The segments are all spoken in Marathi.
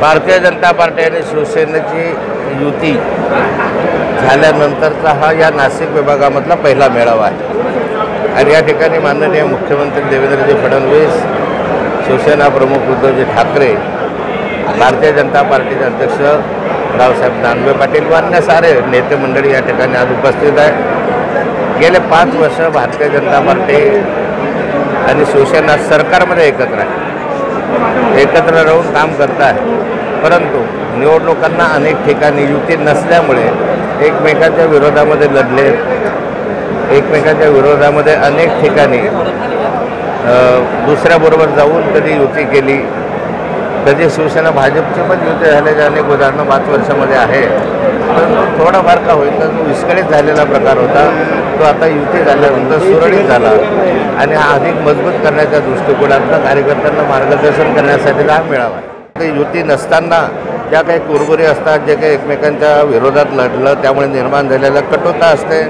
भारतीय जनता पार्टी आणि शिवसेनेची युती झाल्यानंतरचा हा या नाशिक विभागामधला पहिला मेळावा आहे. आणि या ठिकाणी माननीय मुख्यमंत्री देवेंद्रजी फडणवीस शिवसेना प्रमुख उद्धवजी ठाकरे भारतीय जनता पार्टीचे अध्यक्ष रावसाहेब दानवे पाटील व अन्य सारे नेते मंडळी या ठिकाणी आज उपस्थित आहे गेले पाच वर्ष भारतीय जनता पार्टी आणि शिवसेना सरकारमध्ये एकत्र आहे. एकत्र राहून काम करत आहे परंतु निवडणुकांना अनेक ठिकाणी युती नसल्यामुळे एकमेकांच्या विरोधामध्ये लढले. एकमेकांच्या विरोधामध्ये अनेक ठिकाणी दुसऱ्याबरोबर जाऊन कधी युती केली. कधी शिवसेना भाजपची पण युती झाल्याचे अनेक उदाहरणं पाच वर्षामध्ये आहे. थोडाफार का होईल तर विस्कळीत झालेला प्रकार होता तो आता युती झाल्यानंतर सुरळीत झाला. आणि हा अधिक मजबूत करण्याच्या दृष्टिकोनातनं कार्यकर्त्यांना मार्गदर्शन करण्यासाठी हा मिळावा. ते युती नसताना ज्या काही कुरबुरी असतात जे काही एकमेकांच्या विरोधात लढलं त्यामुळे निर्माण झालेलं कटुता असते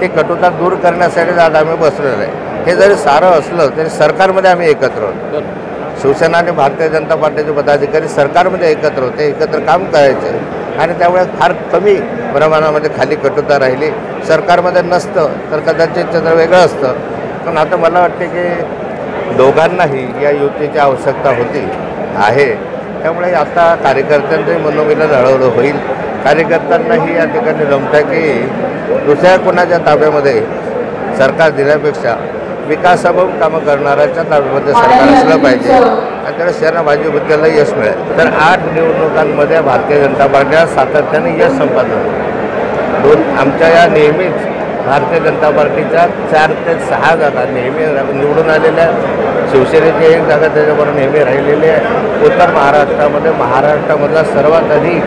ती कटुता दूर करण्यासाठी आज आम्ही बसलेलो आहे. हे जरी सारं असलं तरी सरकारमध्ये आम्ही एकत्र होतो शिवसेना आणि भारतीय जनता पार्टीचे पदाधिकारी सरकारमध्ये एकत्र होते एकत्र काम करायचे. आणि त्यामुळे फार कमी प्रमाणामध्ये खाली कटुता राहिली. सरकारमध्ये नसतं तर कदाचित चित्र वेगळं असतं. पण आता मला वाटते की दोघांनाही या युतीची आवश्यकता होती आहे. त्यामुळे आता कार्यकर्त्यांचंही मनोमिलन हळूहळू होईल. कार्यकर्त्यांनाही या ठिकाणी जमतं की दुसऱ्या कोणाच्या ताब्यामध्ये सरकार दिल्यापेक्षा विकासाभाऊ कामं करणाऱ्याच्या ताब्यामध्ये सरकार असलं पाहिजे. त्याला शहरा भाजपबद्दल यश मिळेल. तर आठ निवडणुकांमध्ये भारतीय जनता पार्टीला सातत्याने यश संपादन दोन आमच्या या नेहमीच भारतीय जनता पार्टीच्या चार ते सहा जागा नेहमी निवडून आलेल्या शिवसेनेची एक जागा त्याच्याबरोबर नेहमी राहिलेली आहे. उत्तर महाराष्ट्रामध्ये महाराष्ट्रामधला सर्वात अधिक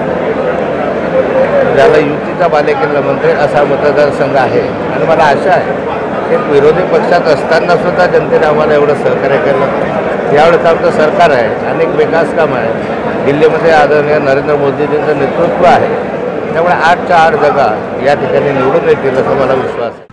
ज्याला युतीचा बालेकिल्ला मंत्री असा मतदारसंघ आहे. आणि मला आशा आहे की विरोधी पक्षात असताना सुद्धा जनतेने आम्हाला एवढं सहकार्य केलं. यावेळेस आमचं सरकार आहे अनेक विकास कामं आहे दिल्लीमध्ये आदरणीय नरेंद्र मोदीजींचं नेतृत्व आहे. त्यामुळे आठच्या आठ जागा या ठिकाणी निवडून येतील असा मला विश्वास आहे.